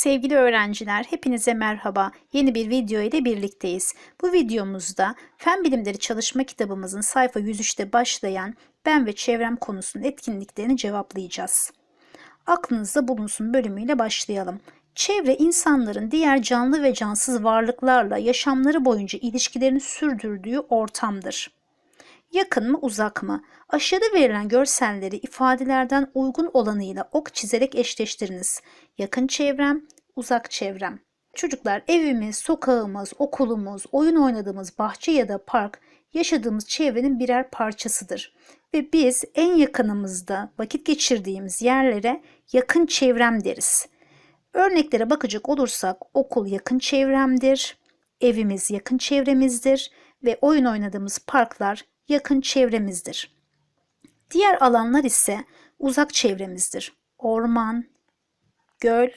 Sevgili öğrenciler, hepinize merhaba. Yeni bir video ile birlikteyiz. Bu videomuzda Fen Bilimleri Çalışma Kitabımızın sayfa 103'te başlayan Ben ve Çevrem konusunun etkinliklerini cevaplayacağız. Aklınızda bulunsun bölümüyle başlayalım. Çevre insanların diğer canlı ve cansız varlıklarla yaşamları boyunca ilişkilerini sürdürdüğü ortamdır. Yakın mı uzak mı? Aşağıda verilen görselleri ifadelerden uygun olanıyla ok çizerek eşleştiriniz. Yakın çevrem, uzak çevrem. Çocuklar evimiz, sokağımız, okulumuz, oyun oynadığımız bahçe ya da park yaşadığımız çevrenin birer parçasıdır. Ve biz en yakınımızda vakit geçirdiğimiz yerlere yakın çevrem deriz. Örneklere bakacak olursak okul yakın çevremdir, evimiz yakın çevremizdir ve oyun oynadığımız parklar yakın çevremizdir. Diğer alanlar ise uzak çevremizdir. Orman, göl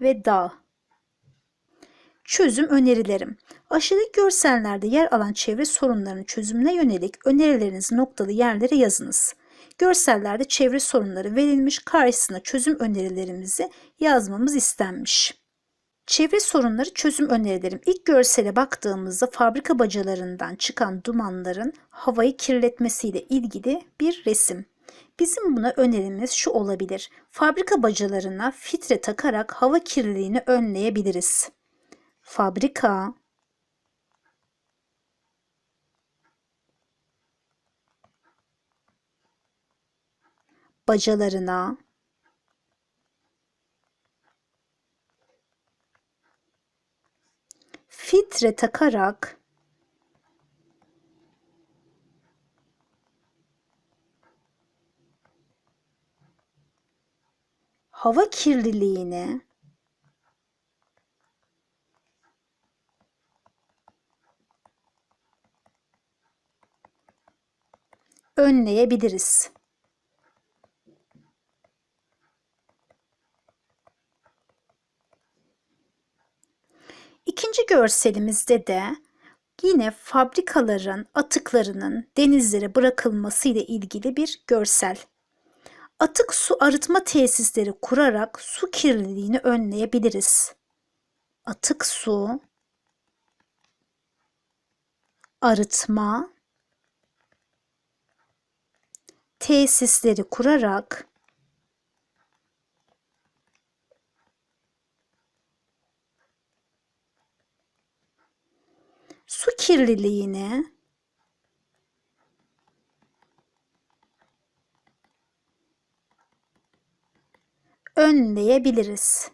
ve dağ. Çözüm önerilerim. Aşağıdaki görsellerde yer alan çevre sorunlarının çözümüne yönelik önerilerinizi noktalı yerlere yazınız. Görsellerde çevre sorunları verilmiş, karşısına çözüm önerilerimizi yazmamız istenmiş. Çevre sorunları çözüm önerilerim. İlk görsele baktığımızda fabrika bacalarından çıkan dumanların havayı kirletmesiyle ilgili bir resim. Bizim buna önerimiz şu olabilir. Fabrika bacalarına filtre takarak hava kirliliğini önleyebiliriz. Fabrika bacalarına filtre takarak hava kirliliğini önleyebiliriz. İkinci görselimizde de yine fabrikaların atıklarının denizlere bırakılması ile ilgili bir görsel. Atık su arıtma tesisleri kurarak su kirliliğini önleyebiliriz. Atık su arıtma tesisleri kurarak su kirliliğini önleyebiliriz.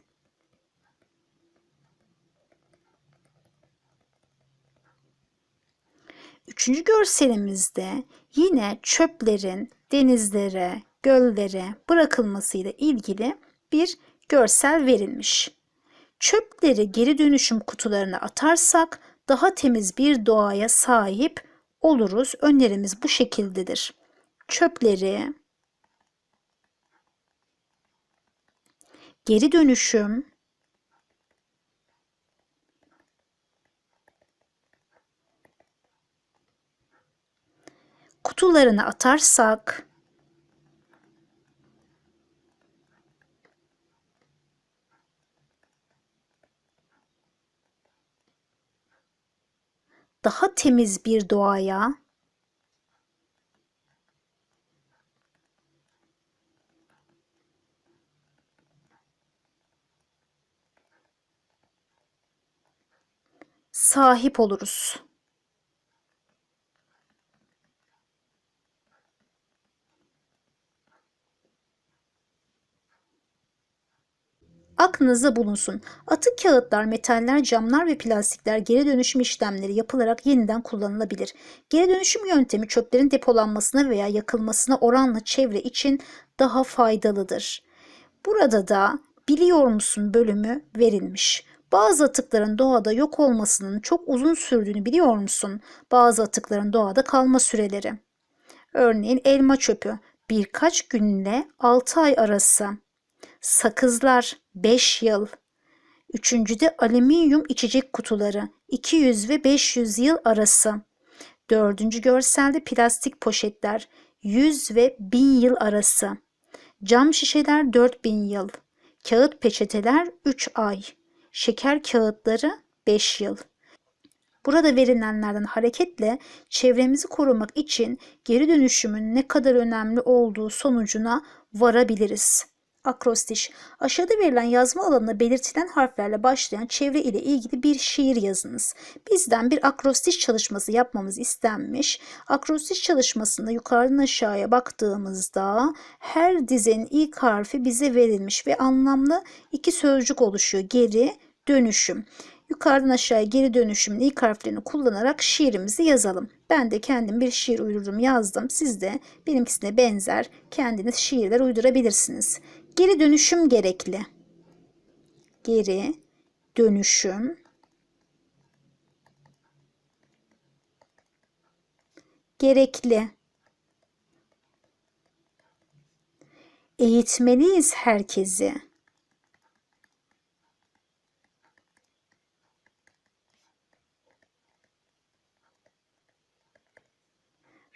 Üçüncü görselimizde yine çöplerin denizlere, göllere bırakılmasıyla ilgili bir görsel verilmiş. Çöpleri geri dönüşüm kutularına atarsak daha temiz bir doğaya sahip oluruz. Önerimiz bu şekildedir. Çöpleri geri dönüşüm kutularına atarsak daha temiz bir doğaya sahip oluruz. Aklınızda bulunsun. Atık kağıtlar, metaller, camlar ve plastikler geri dönüşüm işlemleri yapılarak yeniden kullanılabilir. Geri dönüşüm yöntemi çöplerin depolanmasına veya yakılmasına oranla çevre için daha faydalıdır. Burada da biliyor musun bölümü verilmiş. Bazı atıkların doğada yok olmasının çok uzun sürdüğünü biliyor musun? Bazı atıkların doğada kalma süreleri. Örneğin elma çöpü birkaç günle 6 ay arası. Sakızlar 5 yıl. Üçüncüde alüminyum içecek kutuları 200 ve 500 yıl arası. Dördüncü görselde plastik poşetler 100 ve 1000 yıl arası. Cam şişeler 4000 yıl. Kağıt peçeteler 3 ay. Şeker kağıtları 5 yıl. Burada verilenlerden hareketle çevremizi korumak için geri dönüşümün ne kadar önemli olduğu sonucuna varabiliriz. Akrostiş. Aşağıda verilen yazma alanına belirtilen harflerle başlayan çevre ile ilgili bir şiir yazınız. Bizden bir akrostiş çalışması yapmamız istenmiş. Akrostiş çalışmasında yukarıdan aşağıya baktığımızda her dizenin ilk harfi bize verilmiş ve anlamlı iki sözcük oluşuyor. Geri, dönüşüm. Yukarıdan aşağıya geri dönüşümün ilk harflerini kullanarak şiirimizi yazalım. Ben de kendim bir şiir uydurdum yazdım. Siz de benimkisine benzer kendiniz şiirler uydurabilirsiniz. Geri dönüşüm gerekli. Geri dönüşüm gerekli. Eğitmeliyiz herkesi.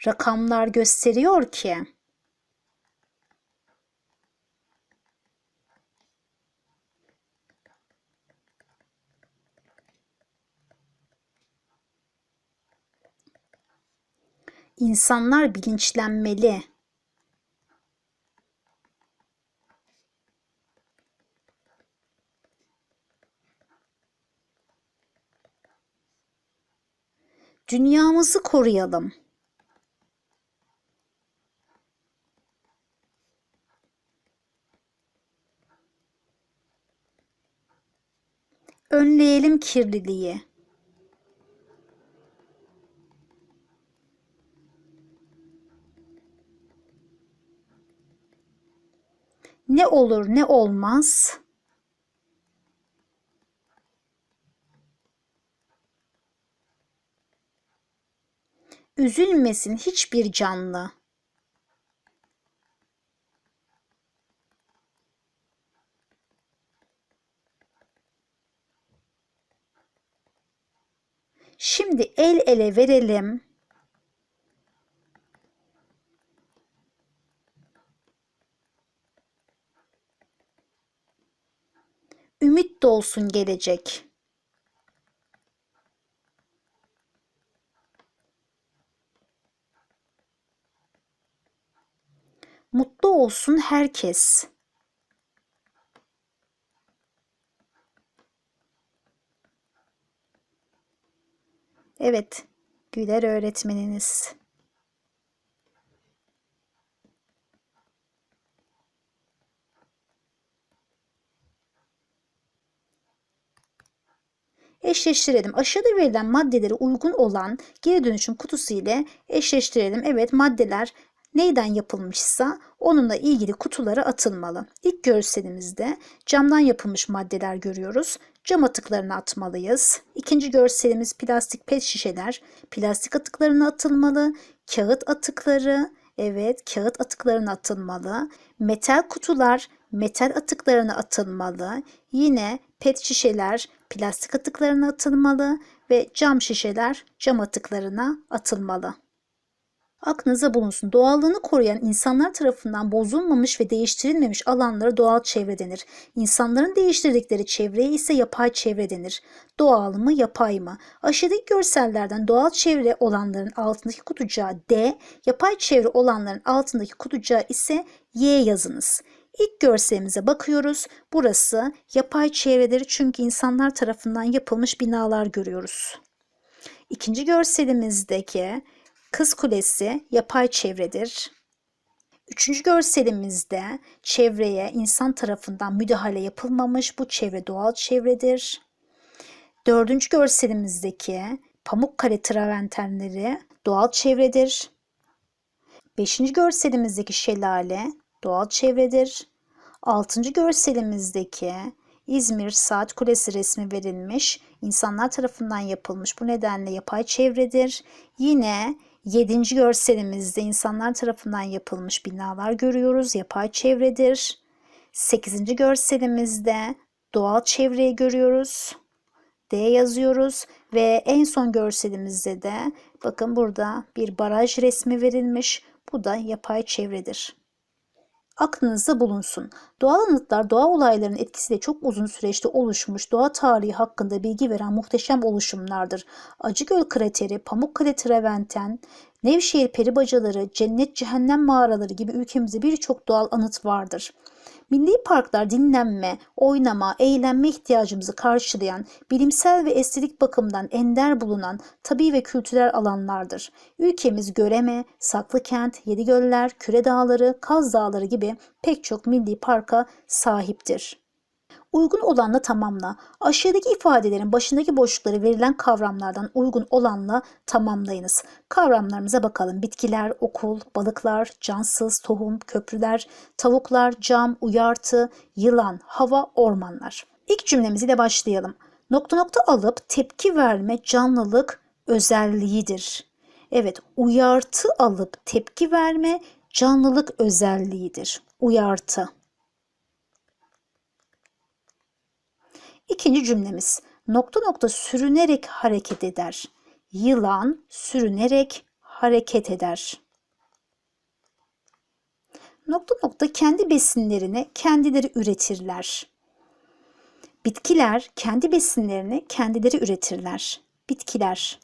Rakamlar gösteriyor ki İnsanlar bilinçlenmeli. Dünyamızı koruyalım. Önleyelim kirliliği. Ne olur ne olmaz üzülmesin hiçbir canlı. Şimdi el ele verelim. Ümit dolsun gelecek. Mutlu olsun herkes. Evet, Güler öğretmeniniz. Eşleştirelim. Aşağıda verilen maddelere uygun olan geri dönüşüm kutusu ile eşleştirelim. Evet maddeler neyden yapılmışsa onunla ilgili kutulara atılmalı. İlk görselimizde camdan yapılmış maddeler görüyoruz. Cam atıklarını atmalıyız. İkinci görselimiz plastik pet şişeler. Plastik atıklarına atılmalı. Kağıt atıkları, evet kağıt atıklarına atılmalı. Metal kutular metal atıklarına atılmalı. Yine pet şişeler plastik atıklarına atılmalı ve cam şişeler cam atıklarına atılmalı. Aklınıza bulunsun. Doğallığını koruyan insanlar tarafından bozulmamış ve değiştirilmemiş alanlara doğal çevre denir. İnsanların değiştirdikleri çevreye ise yapay çevre denir. Doğal mı, yapay mı? Aşağıdaki görsellerden doğal çevre olanların altındaki kutucuğa D, yapay çevre olanların altındaki kutucuğa ise Y yazınız. İlk görselimize bakıyoruz. Burası yapay çevreleri çünkü insanlar tarafından yapılmış binalar görüyoruz. İkinci görselimizdeki Kız Kulesi yapay çevredir. Üçüncü görselimizde çevreye insan tarafından müdahale yapılmamış bu çevre doğal çevredir. Dördüncü görselimizdeki Pamukkale traventenleri doğal çevredir. Beşinci görselimizdeki şelale doğal çevredir. Altıncı görselimizdeki İzmir Saat Kulesi resmi verilmiş, insanlar tarafından yapılmış bu nedenle yapay çevredir. Yine Yedinci görselimizde insanlar tarafından yapılmış binalar görüyoruz. Yapay çevredir. Sekizinci görselimizde doğal çevreyi görüyoruz. D yazıyoruz ve en son görselimizde de bakın burada bir baraj resmi verilmiş. Bu da yapay çevredir. Aklınızda bulunsun. Doğal anıtlar doğa olaylarının etkisiyle çok uzun süreçte oluşmuş doğa tarihi hakkında bilgi veren muhteşem oluşumlardır. Acıgöl krateri, Pamukkale Treventen, Nevşehir peribacaları, cennet cehennem mağaraları gibi ülkemizde birçok doğal anıt vardır. Milli parklar dinlenme, oynama, eğlenme ihtiyacımızı karşılayan, bilimsel ve estetik bakımdan ender bulunan tabi ve kültürel alanlardır. Ülkemiz Göreme, Saklıkent, Yedigöller, Küre Dağları, Kaz Dağları gibi pek çok milli parka sahiptir. Uygun olanla tamamla. Aşağıdaki ifadelerin başındaki boşlukları verilen kavramlardan uygun olanla tamamlayınız. Kavramlarımıza bakalım. Bitkiler, okul, balıklar, cansız, tohum, köprüler, tavuklar, cam, uyartı, yılan, hava, ormanlar. İlk cümlemiz ile başlayalım. Nokta nokta alıp tepki verme canlılık özelliğidir. Evet, uyartı alıp tepki verme canlılık özelliğidir. Uyartı. İkinci cümlemiz nokta nokta sürünerek hareket eder. Yılan sürünerek hareket eder. Nokta nokta kendi besinlerini kendileri üretirler. Bitkiler kendi besinlerini kendileri üretirler. Bitkiler.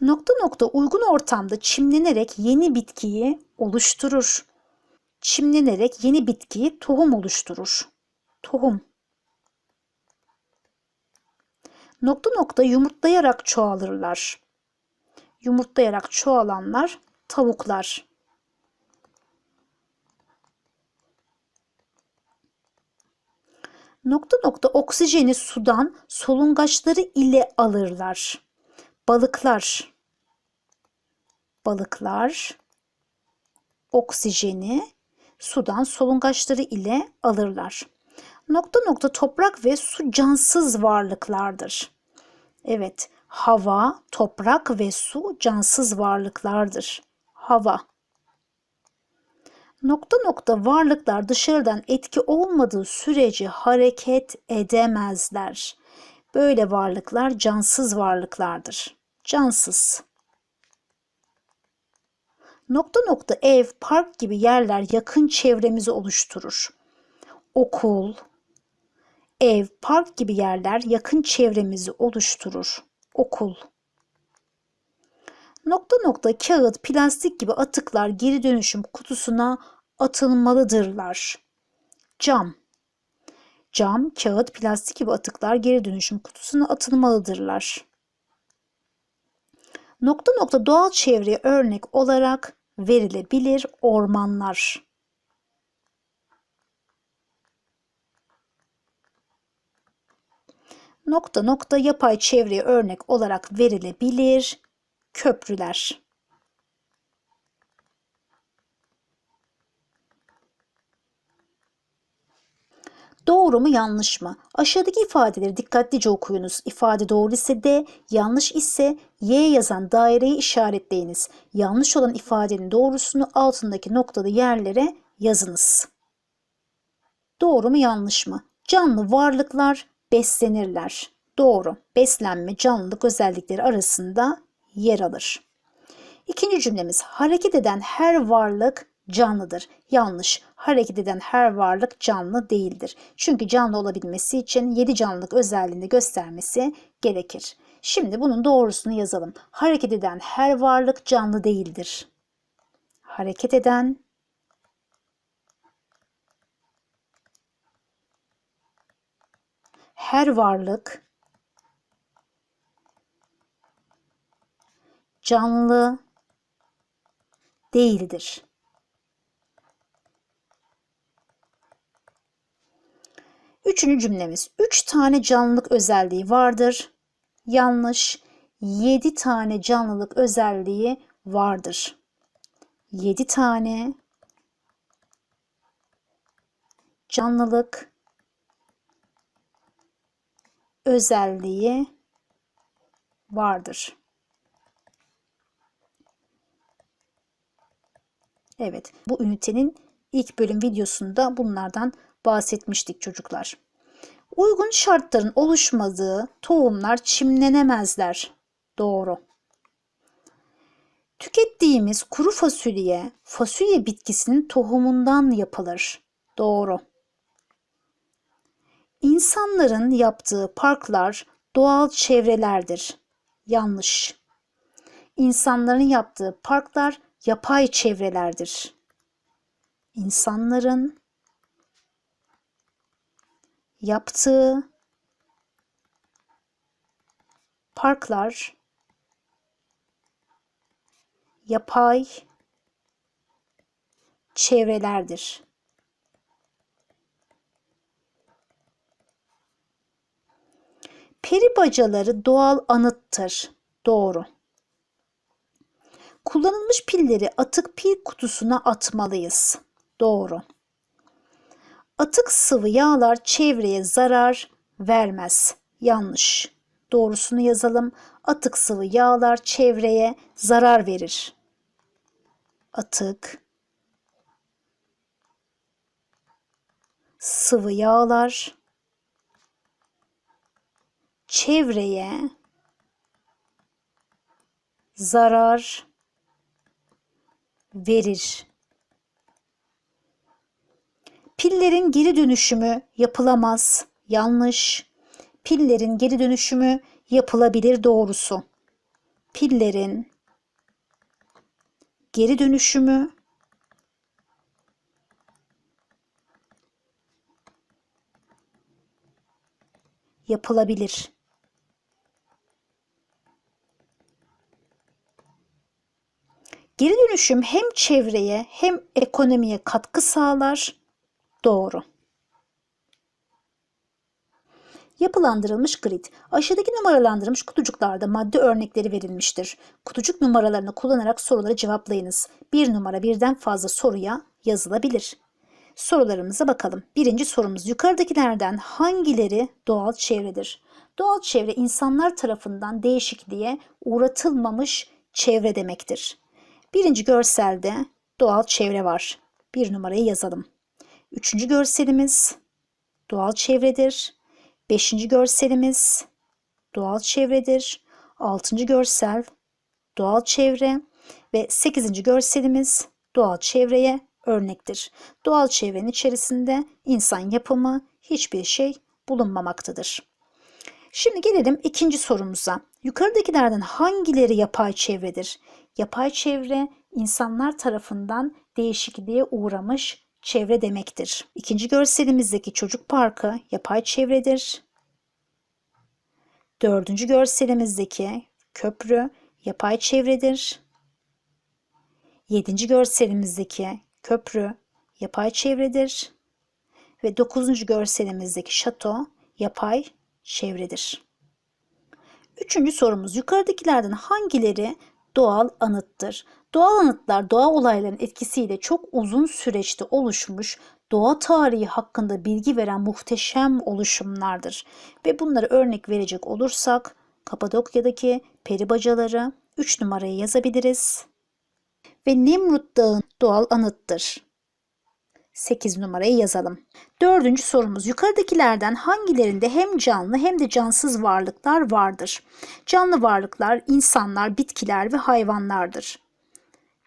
Nokta nokta uygun ortamda çimlenerek yeni bitkiyi oluşturur çimlenerek yeni bitkiyi tohum oluşturur. Tohum. Nokta nokta yumurtlayarak çoğalırlar. Yumurtlayarak çoğalanlar tavuklar. Nokta nokta oksijeni sudan solungaçları ile alırlar. Balıklar. Balıklar oksijeni sudan solungaçları ile alırlar. Nokta nokta toprak ve su cansız varlıklardır. Evet, hava, toprak ve su cansız varlıklardır. Hava. Nokta nokta varlıklar dışarıdan etki olmadığı sürece hareket edemezler. Böyle varlıklar cansız varlıklardır. Cansız. Nokta nokta ev, park gibi yerler yakın çevremizi oluşturur. Okul, ev, park gibi yerler yakın çevremizi oluşturur. Okul. Nokta nokta kağıt, plastik gibi atıklar geri dönüşüm kutusuna atılmalıdırlar. Cam. Cam, kağıt, plastik gibi atıklar geri dönüşüm kutusuna atılmalıdırlar. Nokta nokta doğal çevreye örnek olarak verilebilir ormanlar. Nokta nokta yapay çevreye örnek olarak verilebilir köprüler. Doğru mu yanlış mı? Aşağıdaki ifadeleri dikkatlice okuyunuz. İfade doğru ise D, yanlış ise Y yazan daireyi işaretleyiniz. Yanlış olan ifadenin doğrusunu altındaki noktalı yerlere yazınız. Doğru mu yanlış mı? Canlı varlıklar beslenirler. Doğru. Beslenme canlılık özellikleri arasında yer alır. İkinci cümlemiz hareket eden her varlık canlıdır. Yanlış. Hareket eden her varlık canlı değildir. Çünkü canlı olabilmesi için 7 canlılık özelliğini göstermesi gerekir. Şimdi bunun doğrusunu yazalım. Hareket eden her varlık canlı değildir. Hareket eden her varlık canlı değildir. Üçüncü cümlemiz. Üç tane canlılık özelliği vardır. Yanlış. Yedi tane canlılık özelliği vardır. Yedi tane canlılık özelliği vardır. Evet, bu ünitenin ilk bölüm videosunda bunlardan bahsetmiştik çocuklar. Uygun şartların oluşmadığı tohumlar çimlenemezler. Doğru. Tükettiğimiz kuru fasulye, fasulye bitkisinin tohumundan yapılır. Doğru. İnsanların yaptığı parklar doğal çevrelerdir. Yanlış. İnsanların yaptığı parklar yapay çevrelerdir. İnsanların yaptığı parklar yapay çevrelerdir. Peri bacaları doğal anıttır. Doğru. Kullanılmış pilleri atık pil kutusuna atmalıyız. Doğru. Atık sıvı yağlar çevreye zarar vermez. Yanlış. Doğrusunu yazalım. Atık sıvı yağlar çevreye zarar verir. Atık sıvı yağlar çevreye zarar verir. Pillerin geri dönüşümü yapılamaz. Yanlış. Pillerin geri dönüşümü yapılabilir doğrusu. Pillerin geri dönüşümü yapılabilir. Geri dönüşüm hem çevreye hem ekonomiye katkı sağlar. Doğru. Yapılandırılmış grid. Aşağıdaki numaralandırılmış kutucuklarda madde örnekleri verilmiştir. Kutucuk numaralarını kullanarak soruları cevaplayınız. Bir numara birden fazla soruya yazılabilir. Sorularımıza bakalım. Birinci sorumuz yukarıdakilerden hangileri doğal çevredir? Doğal çevre insanlar tarafından değişikliğe uğratılmamış çevre demektir. Birinci görselde doğal çevre var. Bir numarayı yazalım. Üçüncü görselimiz doğal çevredir. Beşinci görselimiz doğal çevredir. Altıncı görsel doğal çevre ve sekizinci görselimiz doğal çevreye örnektir. Doğal çevrenin içerisinde insan yapımı hiçbir şey bulunmamaktadır. Şimdi gelelim ikinci sorumuza. Yukarıdakilerden hangileri yapay çevredir? Yapay çevre insanlar tarafından değişikliğe uğramış çevre demektir. İkinci görselimizdeki çocuk parkı yapay çevredir. Dördüncü görselimizdeki köprü yapay çevredir. Yedinci görselimizdeki köprü yapay çevredir. Ve dokuzuncu görselimizdeki şato yapay çevredir. Üçüncü sorumuz yukarıdakilerden hangileri doğal anıttır? Doğal anıtlar doğa olayların etkisiyle çok uzun süreçte oluşmuş doğa tarihi hakkında bilgi veren muhteşem oluşumlardır. Ve bunları örnek verecek olursak Kapadokya'daki peri bacaları 3 numarayı yazabiliriz. Ve Nemrut Dağı'nın doğal anıttır. 8 numarayı yazalım. Dördüncü sorumuz yukarıdakilerden hangilerinde hem canlı hem de cansız varlıklar vardır? Canlı varlıklar insanlar, bitkiler ve hayvanlardır.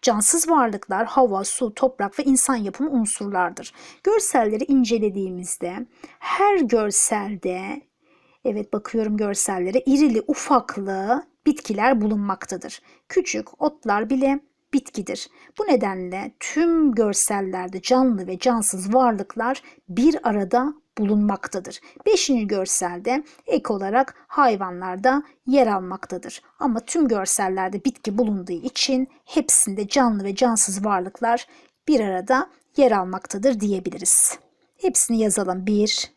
Cansız varlıklar hava, su, toprak ve insan yapımı unsurlardır. Görselleri incelediğimizde her görselde evet bakıyorum görsellere irili ufaklı bitkiler bulunmaktadır. Küçük otlar bile bitkidir. Bu nedenle tüm görsellerde canlı ve cansız varlıklar bir arada bulunmaktadır. Beşinci görselde ek olarak hayvanlar da yer almaktadır. Ama tüm görsellerde bitki bulunduğu için hepsinde canlı ve cansız varlıklar bir arada yer almaktadır diyebiliriz. Hepsini yazalım. 1,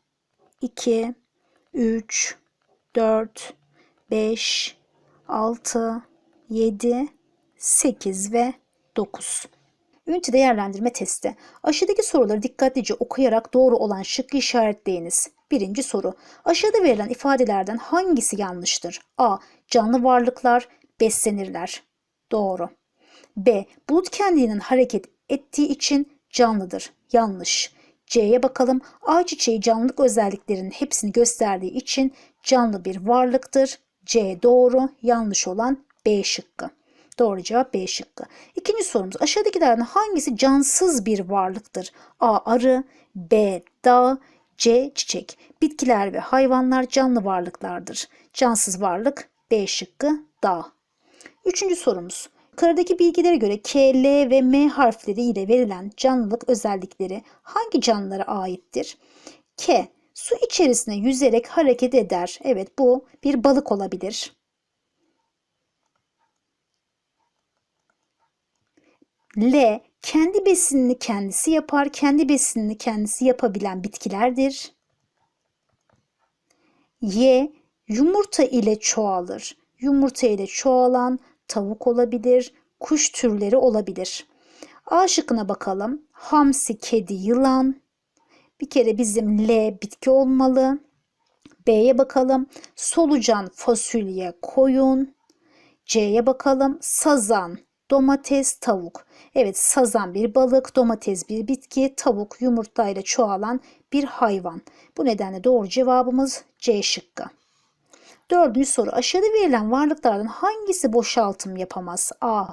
2, 3, 4, 5, 6, 7, 8 ve 9. Ünite değerlendirme testi. Aşağıdaki soruları dikkatlice okuyarak doğru olan şıkkı işaretleyiniz. Birinci soru. Aşağıda verilen ifadelerden hangisi yanlıştır? A. Canlı varlıklar beslenirler. Doğru. B. Bulut kendinin hareket ettiği için canlıdır. Yanlış. C'ye bakalım. Ayçiçeği canlılık özelliklerinin hepsini gösterdiği için canlı bir varlıktır. C doğru. Yanlış olan B şıkkı. Doğru cevap B şıkkı. İkinci sorumuz aşağıdakilerden hangisi cansız bir varlıktır? A. Arı B. Dağ C. Çiçek. Bitkiler ve hayvanlar canlı varlıklardır. Cansız varlık B şıkkı dağ. Üçüncü sorumuz. Yukarıdaki bilgilere göre K, L ve M harfleri ile verilen canlılık özellikleri hangi canlılara aittir? K. Su içerisinde yüzerek hareket eder. Evet bu bir balık olabilir. L. Kendi besinini kendisi yapar. Kendi besinini kendisi yapabilen bitkilerdir. Y. Yumurta ile çoğalır. Yumurta ile çoğalan tavuk olabilir, kuş türleri olabilir. A şıkkına bakalım. Hamsi, kedi, yılan. Bir kere bizim L bitki olmalı. B'ye bakalım. Solucan, fasulye, koyun. C'ye bakalım. Sazan, domates, tavuk. Evet sazan bir balık, domates bir bitki, tavuk yumurtayla çoğalan bir hayvan. Bu nedenle doğru cevabımız C şıkkı. Dördüncü soru. Aşağıda verilen varlıklardan hangisi boşaltım yapamaz? A.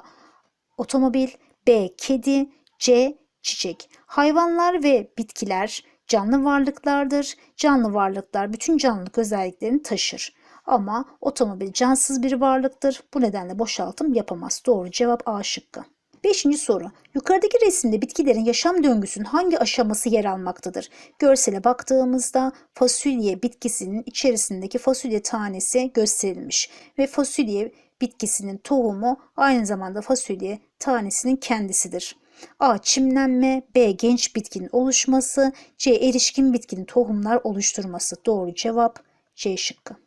Otomobil B. Kedi C. Çiçek. Hayvanlar ve bitkiler canlı varlıklardır. Canlı varlıklar bütün canlılık özelliklerini taşır. Ama otomobil cansız bir varlıktır. Bu nedenle boşaltım yapamaz. Doğru cevap A şıkkı. Beşinci soru. Yukarıdaki resimde bitkilerin yaşam döngüsünün hangi aşaması yer almaktadır? Görsele baktığımızda fasulye bitkisinin içerisindeki fasulye tanesi gösterilmiş ve fasulye bitkisinin tohumu aynı zamanda fasulye tanesinin kendisidir. A. Çimlenme B. Genç bitkinin oluşması C. Erişkin bitkinin tohumlar oluşturması. Doğru cevap C şıkkı.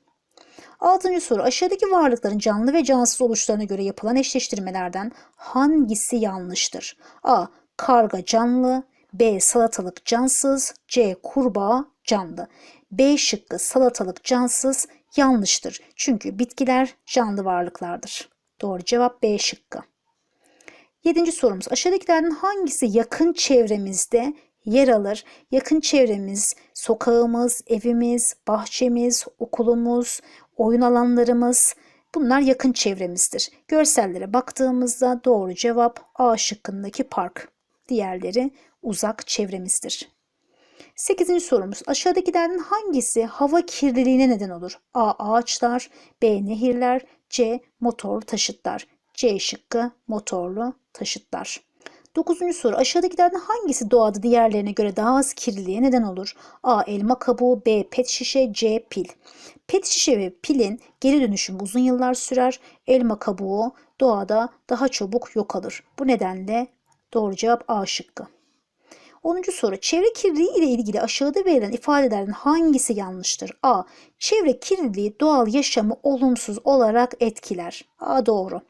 Altıncı soru aşağıdaki varlıkların canlı ve cansız oluşlarına göre yapılan eşleştirmelerden hangisi yanlıştır? A. Karga canlı B. Salatalık cansız C. Kurbağa canlı B şıkkı salatalık cansız yanlıştır. Çünkü bitkiler canlı varlıklardır. Doğru cevap B şıkkı. Yedinci sorumuz aşağıdakilerden hangisi yakın çevremizde yer alır? Yakın çevremiz sokağımız, evimiz, bahçemiz, okulumuz, oyun alanlarımız bunlar yakın çevremizdir. Görsellere baktığımızda doğru cevap A şıkkındaki park. Diğerleri uzak çevremizdir. 8. sorumuz aşağıdakilerden hangisi hava kirliliğine neden olur? A. Ağaçlar B. Nehirler C. Motorlu taşıtlar C şıkkı motorlu taşıtlar. Dokuzuncu soru aşağıdakilerden hangisi doğada diğerlerine göre daha az kirliliğe neden olur? A. Elma kabuğu B. Pet şişe C. Pil. Pet şişe ve pilin geri dönüşümü uzun yıllar sürer. Elma kabuğu doğada daha çabuk yok alır. Bu nedenle doğru cevap A şıkkı. 10. soru çevre kirliliği ile ilgili aşağıda verilen ifadelerden hangisi yanlıştır? A. Çevre kirliliği doğal yaşamı olumsuz olarak etkiler. A doğru.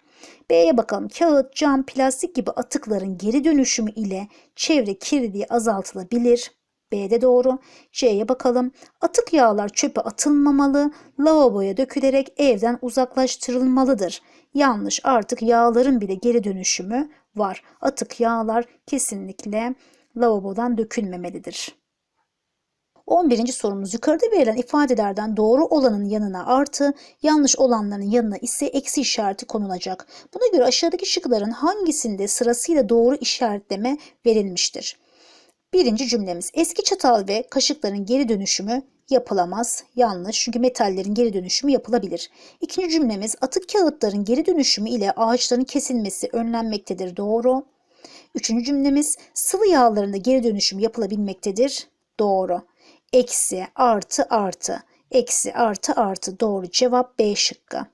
B'ye bakalım. Kağıt, cam, plastik gibi atıkların geri dönüşümü ile çevre kirliliği azaltılabilir. B'de doğru. C'ye bakalım. Atık yağlar çöpe atılmamalı, lavaboya dökülerek evden uzaklaştırılmalıdır. Yanlış. Artık yağların bile geri dönüşümü var. Atık yağlar kesinlikle lavabodan dökülmemelidir. 11. sorumuz yukarıda verilen ifadelerden doğru olanın yanına artı, yanlış olanların yanına ise eksi işareti konulacak. Buna göre aşağıdaki şıkların hangisinde sırasıyla doğru işaretleme verilmiştir? Birinci cümlemiz eski çatal ve kaşıkların geri dönüşümü yapılamaz. Yanlış çünkü metallerin geri dönüşümü yapılabilir. İkinci cümlemiz atık kağıtların geri dönüşümü ile ağaçların kesilmesi önlenmektedir. Doğru. Üçüncü cümlemiz sıvı yağlarında geri dönüşüm yapılabilmektedir. Doğru. Eksi, artı, artı. Eksi, artı, artı. Doğru cevap B şıkkı.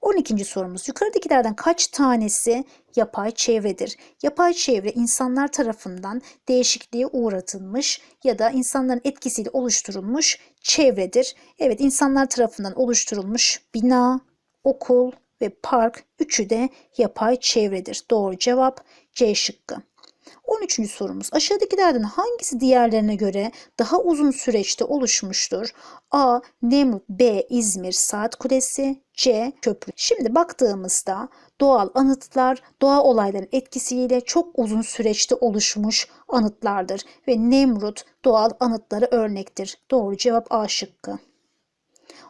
12. sorumuz. Yukarıdakilerden kaç tanesi yapay çevredir? Yapay çevre insanlar tarafından değişikliğe uğratılmış ya da insanların etkisiyle oluşturulmuş çevredir. Evet insanlar tarafından oluşturulmuş bina, okul ve park üçü de yapay çevredir. Doğru cevap C şıkkı. 13. sorumuz aşağıdakilerden hangisi diğerlerine göre daha uzun süreçte oluşmuştur? A. Nemrut B. İzmir Saat Kulesi C. Köprü. Şimdi baktığımızda doğal anıtlar doğa olayların etkisiyle çok uzun süreçte oluşmuş anıtlardır ve Nemrut doğal anıtları örnektir. Doğru cevap A şıkkı.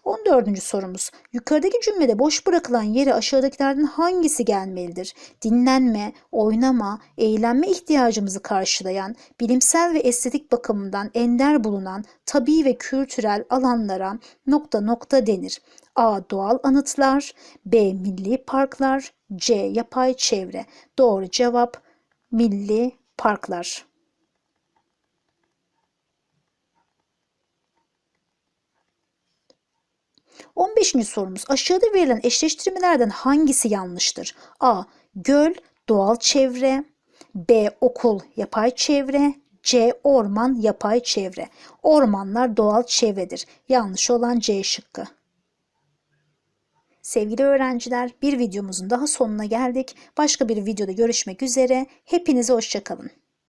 14. sorumuz. Yukarıdaki cümlede boş bırakılan yere aşağıdakilerden hangisi gelmelidir? Dinlenme, oynama, eğlenme ihtiyacımızı karşılayan, bilimsel ve estetik bakımından ender bulunan tabii ve kültürel alanlara nokta nokta denir. A. Doğal anıtlar B. Milli parklar C. Yapay çevre Doğru cevap milli parklar. 15. sorumuz aşağıda verilen eşleştirmelerden hangisi yanlıştır? A. Göl, doğal çevre. B. Okul, yapay çevre. C. Orman, yapay çevre. Ormanlar doğal çevredir. Yanlış olan C şıkkı. Sevgili öğrenciler, bir videomuzun daha sonuna geldik. Başka bir videoda görüşmek üzere. Hepinize hoşçakalın.